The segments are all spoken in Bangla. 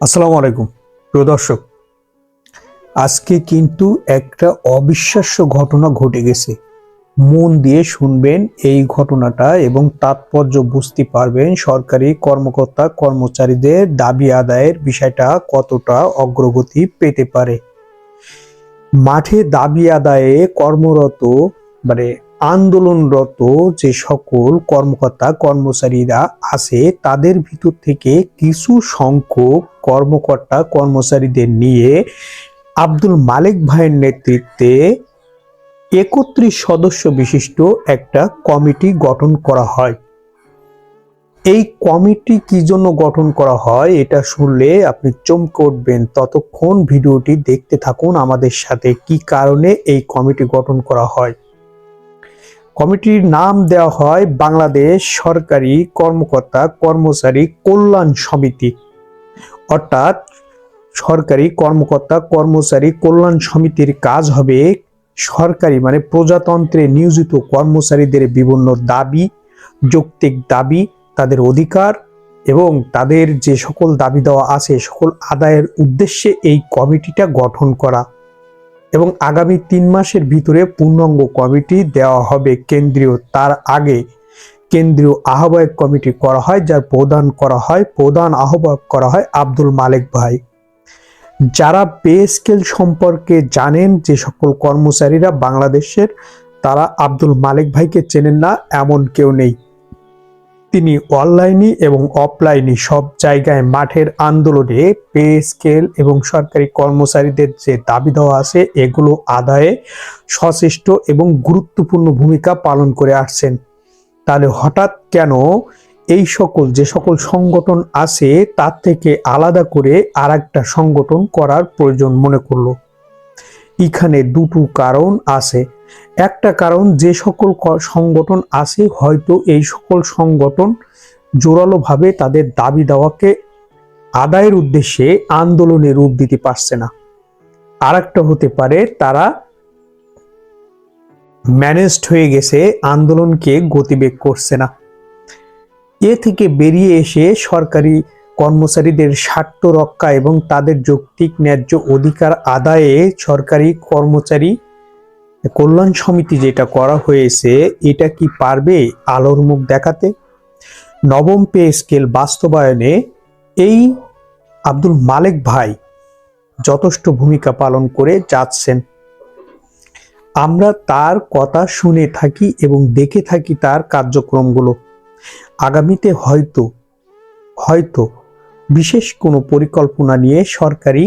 আসসালামু আলাইকুম, প্রিয় দর্শক। আজকে কিন্তু একটা অবিশ্বাস্য ঘটনা ঘটে গেছে। মন দিয়ে শুনবেন এই ঘটনাটা এবং তাৎপর্য বুঝতে পারবেন সরকারি কর্মকর্তা, কর্মচারীদের দাবি আদায়ের বিষয়টা কতটা অগ্রগতি পেতে পারে। মাঠে দাবি আদায়ে কর্মরত মানে আন্দোলনরত যে সকল কর্মকর্তা, কর্মচারীরা আছে, তাদের ভিতর থেকে কিছু সংখ্যক কর্মকর্তা, কর্মচারীদের নিয়ে আব্দুল মালিক ভাইয়ের নেতৃত্বে একত্রিশ সদস্য বিশিষ্ট একটা কমিটি গঠন করা হয়। এই কমিটি কি জন্য গঠন করা হয়, এটা শুনলে আপনি চমকে উঠবেন। ততক্ষণ ভিডিওটি দেখতে থাকুন আমাদের সাথে কি কারণে এই কমিটি গঠন করা হয়। কমিটির নাম দেওয়া হয় বাংলাদেশ সরকারি কর্মকর্তা কর্মচারী কল্যাণ সমিতি। অর্থাৎ সরকারি কর্মকর্তা কর্মচারী কল্যাণ সমিতির কাজ হবে সরকারি মানে প্রজাতন্ত্রে নিয়োজিত কর্মচারীদের বিভিন্ন দাবি, যৌক্তিক দাবি, তাদের অধিকার এবং তাদের যে সকল দাবি দেওয়া আছে, সকল আদায়ের উদ্দেশ্যে এই কমিটিটা গঠন করা। এবং আগামী তিন মাসের ভিতরে পূর্ণাঙ্গ কমিটি দেওয়া হবে কেন্দ্রীয়, তার আগে কেন্দ্রীয় আহ্বায়ক কমিটি করা হয়, যার প্রদান করা হয়, প্রধান আহ্বায়ক করা হয় আব্দুল মালিক ভাই। যারা পে স্কেল সম্পর্কে জানেন যে সকল কর্মচারীরা বাংলাদেশের, তারা আব্দুল মালিক ভাইকে চেনেন না, এমন কেউ নেই। তিনি অনলাইনে এবং অফলাইনে সব জায়গায় মাঠের আন্দোলনে পে স্কেল এবং সরকারি কর্মচারীদের যে দাবি দেওয়া আছে, এগুলো আদায়ে সচেষ্ট এবং গুরুত্বপূর্ণ ভূমিকা পালন করে আসছেন। তাহলে হঠাৎ কেন এই সকল, যে সকল সংগঠন আছে, তার থেকে আলাদা করে আর একটা সংগঠন করার প্রয়োজন মনে করল? এখানে দুটো কারণ আছে। একটা কারণ, যে সকল সংগঠন আছে, হয়তো এই সকল সংগঠন জোরালোভাবে তাদের দাবি দেওয়াকে আদায়ের উদ্দেশ্যে আন্দোলনে রূপ দিতে পারছে না। আর একটা হতে পারে, তারা ম্যানেজড হয়ে গেছে, আন্দোলনকে গতিবেগ করছে না। এ থেকে বেরিয়ে এসে সরকারি কর্মচারীদের স্বার্থ রক্ষা এবং তাদের যৌক্তিক ন্যায্য অধিকার আদায়ে সরকারি কর্মচারী কল্যাণ সমিতি যেটা করা হয়েছে, এটা কি পারবে আলোর মুখ দেখাতে? নবম পে স্কেল বাস্তবায়নে এই আব্দুল মালিক ভাই যথেষ্ট ভূমিকা পালন করে যাচ্ছেন। আমরা তার কথা শুনে থাকি এবং দেখে থাকি তার কার্যক্রমগুলো। আগামীতে হয়তো হয়তো বিশেষ কোনো পরিকল্পনা নিয়ে সরকারি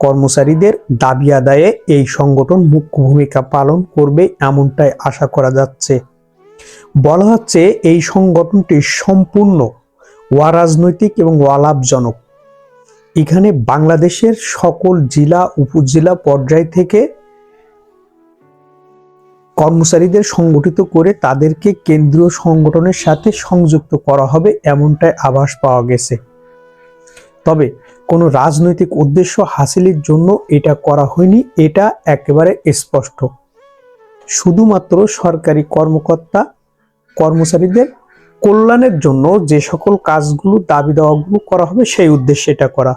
কর্মচারীদের দাবি আদায়ে এই সংগঠন মুখ্য ভূমিকা পালন করবে এমনটাই আশা করা যাচ্ছে। বলা হচ্ছে এই সংগঠনটি সম্পূর্ণ অরাজনৈতিক এবং অলাভজনক। এখানে বাংলাদেশের সকল জেলা, উপজেলা পর্যায় থেকে কর্মচারীদের সংগঠিত করে তাদেরকে কেন্দ্রীয় সংগঠনের সাথে সংযুক্ত করা হবে এমনটাই আভাস পাওয়া গেছে। তবে কোনো রাজনৈতিক উদ্দেশ্য হাসিলের জন্য এটা করা হয়নি, এটা একেবারে স্পষ্ট। শুধুমাত্র সরকারি কর্মকর্তা, কর্মচারীদের কল্যাণের জন্য যে সকল কাজগুলো, দাবি দেওয়াগুলো করা হবে, সেই উদ্দেশ্যে এটা করা।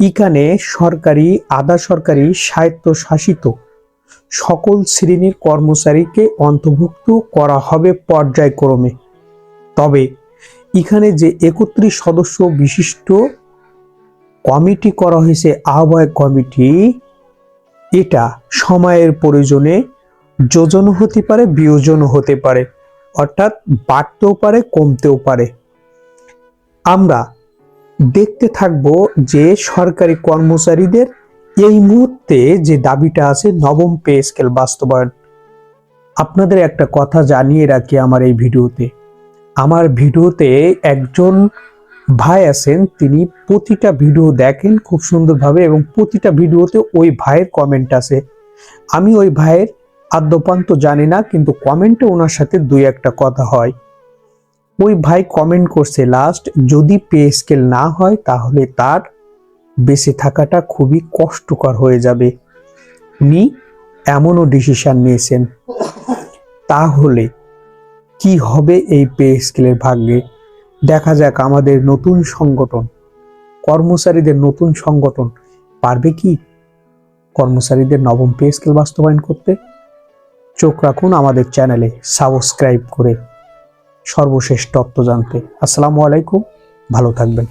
এখানে সরকারি, আধা সরকারি, স্বায়ত্তশাসিত সকল শ্রেণির কর্মচারীকে অন্তর্ভুক্ত করা হবে পর্যায়ক্রমে। তবে এখানে যে একত্রিশ সদস্য বিশিষ্ট কমিটি করা হয়েছে, আহ্বায়ক কমিটি। এটা সময়ের প্রয়োজনে যোজনও হতে পারে বিয়োজনও হতে পারে। অর্থাৎ বাড়তেও পারে, কমতেও পারে। আমরা দেখতে থাকব যে সরকারি কর্মচারীদের এই মুহূর্তে যে দাবিটা আছে, নবম পে স্কেল বাস্তবায়ন। আপনাদের একটা কথা জানিয়ে রাখি আমার এই ভিডিওতে। আমার ভিডিওতে একজন ভাই আছেন, তিনি প্রতিটা ভিডিও দেখেন খুব সুন্দরভাবে এবং প্রতিটা ভিডিওতে ওই ভাইয়ের কমেন্ট আছে। আমি ওই ভাইয়ের আদ্যপান্ত জানি না, কিন্তু কমেন্টে ওনার সাথে দুই একটা কথা হয়। ওই ভাই কমেন্ট করছে লাস্ট যদি পে স্কেল না হয়, তাহলে তার বেঁচে থাকাটা খুবই কষ্টকর হয়ে যাবে। উনি এমনও ডিসিশন নিয়েছেন। তাহলে কি হবে এই পে স্কেলের ভাগ্যে? দেখা যাক আমাদের নতুন সংগঠন, কর্মচারীদের নতুন সংগঠন পারবে কি? কর্মচারীদের নবম পে স্কেল বাস্তবায়ন করতে? চোখ রাখুন আমাদের চ্যানেলে সাবস্ক্রাইব করে সর্বশেষ তত্ত্ব জানতে। আসসালামু আলাইকুম, ভালো থাকবেন।